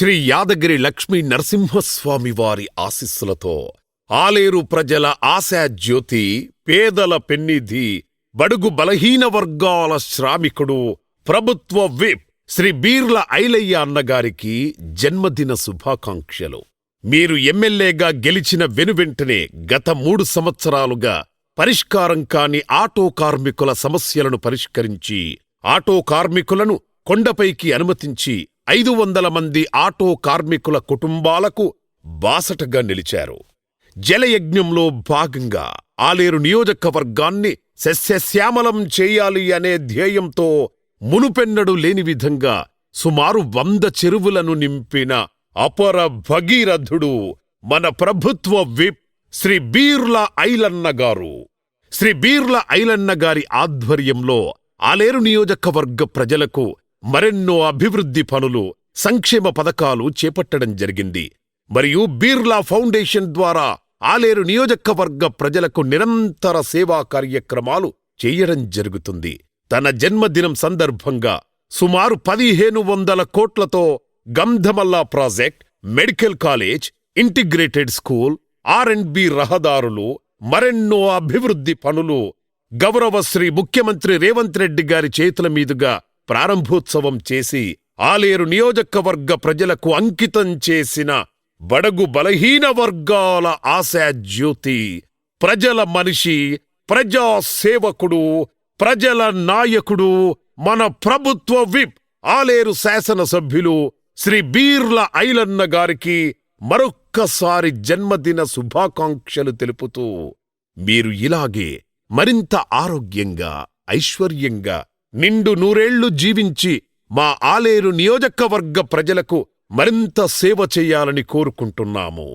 శ్రీ యాదగిరి లక్ష్మీ నరసింహస్వామి వారి ఆశీస్సులతో ఆలేరు ప్రజల ఆశాజ్యోతి పేదల పెన్నిధి బడుగు బలహీన వర్గాల శ్రామికుడు ప్రభుత్వ విప్ శ్రీ బీర్ల ఐలయ్య అన్నగారికి జన్మదిన శుభాకాంక్షలు. మీరు ఎమ్మెల్యేగా గెలిచిన వెనువెంటనే గత మూడు సంవత్సరాలుగా పరిష్కారం కాని ఆటో కార్మికుల సమస్యలను పరిష్కరించి ఆటో కార్మికులను కొండపైకి అనుమతించి ఐదు వందల మంది ఆటో కార్మికుల కుటుంబాలకు బాసటగా నిలిచారు. జలయజ్ఞంలో భాగంగా ఆలేరు నియోజకవర్గాన్ని సస్యశ్యామలం చేయాలి అనే ధ్యేయంతో మునుపెన్నడు లేని విధంగా సుమారు వంద చెరువులను నింపిన అపర భగీరథుడు మన ప్రభుత్వ విప్ శ్రీ బీర్ల ఐలన్న గారు. శ్రీ బీర్ల ఐలన్న గారి ఆధ్వర్యంలో ఆలేరు నియోజకవర్గ ప్రజలకు మరెన్నో అభివృద్ధి పనులు సంక్షేమ పథకాలు చేపట్టడం జరిగింది. మరియు బీర్లా ఫౌండేషన్ ద్వారా ఆలేరు నియోజకవర్గ ప్రజలకు నిరంతర సేవా కార్యక్రమాలు చేయడం జరుగుతుంది. తన జన్మదినం సందర్భంగా సుమారు పదిహేను వందల కోట్లతో Gandhamalla project medical college integrated school R and B రహదారులు మరెన్నో అభివృద్ధి పనులు గౌరవశ్రీ ముఖ్యమంత్రి రేవంత్ రెడ్డి గారి చేతుల మీదుగా ప్రారంభోత్సవం చేసి ఆలేరు నియోజకవర్గ ప్రజలకు అంకితం చేసిన బడగు బలహీన వర్గాల ఆశాజ్యోతి ప్రజల మనిషి ప్రజా సేవకుడు ప్రజల నాయకుడు మన ప్రభుత్వ విప్ ఆలేరు శాసనసభ్యులు శ్రీ బీర్ల ఐలన్న గారికి మరొక్కసారి జన్మదిన శుభాకాంక్షలు తెలుపుతూ మీరు ఇలాగే మరింత ఆరోగ్యంగా ఐశ్వర్యంగా నిండు నూరేళ్ళు జీవించి మా ఆలేరు నియోజకవర్గ ప్రజలకు మరింత సేవ చేయాలని కోరుకుంటున్నాము.